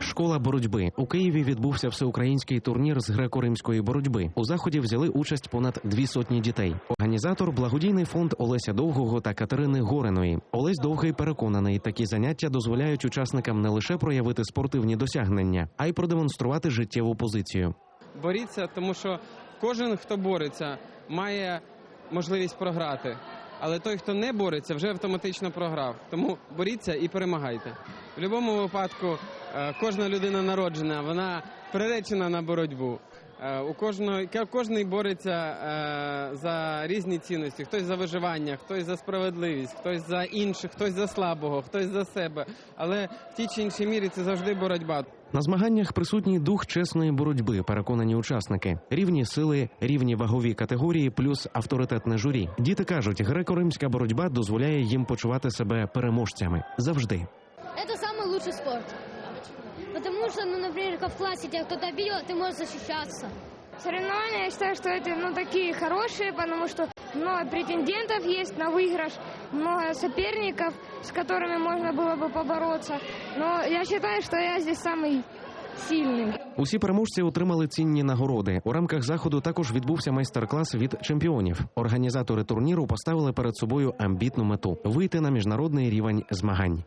Школа боротьби у Києві відбувся всеукраїнський турнір з греко-римської боротьби. У заході взяли участь понад дві сотні дітей. Організатор благодійний фонд Олеся Довгого та Катерини Гореної. Олесь Довгий переконаний, такі заняття дозволяють учасникам не лише проявити спортивні досягнення, а й продемонструвати життєву позицію. боріться, тому що кожен, хто бореться, має можливість програти. Але той, хто не бореться, вже автоматично програв. Тому боріться і перемагайте. В будь-якому випадку кожна людина народжена, вона приречена на боротьбу. Е, У кожного кожний бореться е, за різні цінності. Хтось за виживання, хтось за справедливість, хтось за інших, хтось за слабого, хтось за себе. Але в тій чи іншій мірі це завжди боротьба. На змаганнях присутній дух чесної боротьби, переконані учасники, рівні сили, рівні вагові категорії, плюс авторитетне журі. Діти кажуть, греко-римська боротьба дозволяє їм почувати себе переможцями завжди. Это самый лучший спорт. Потому что, ну, например, как в классе тебя кто-то обидел, ты можешь защищаться. Соревнования, я считаю, что это ну, такие хорошие, потому что много претендентов есть на выигрыш, много соперников, с которыми можно было бы побороться. Но я считаю, что я здесь самый сильный. Усі переможці отримали цінні нагороди. У рамках заходу також відбувся майстер-клас від чемпіонів. Організатори турніру поставили перед собою амбітну мету вийти на міжнародний рівень змагань.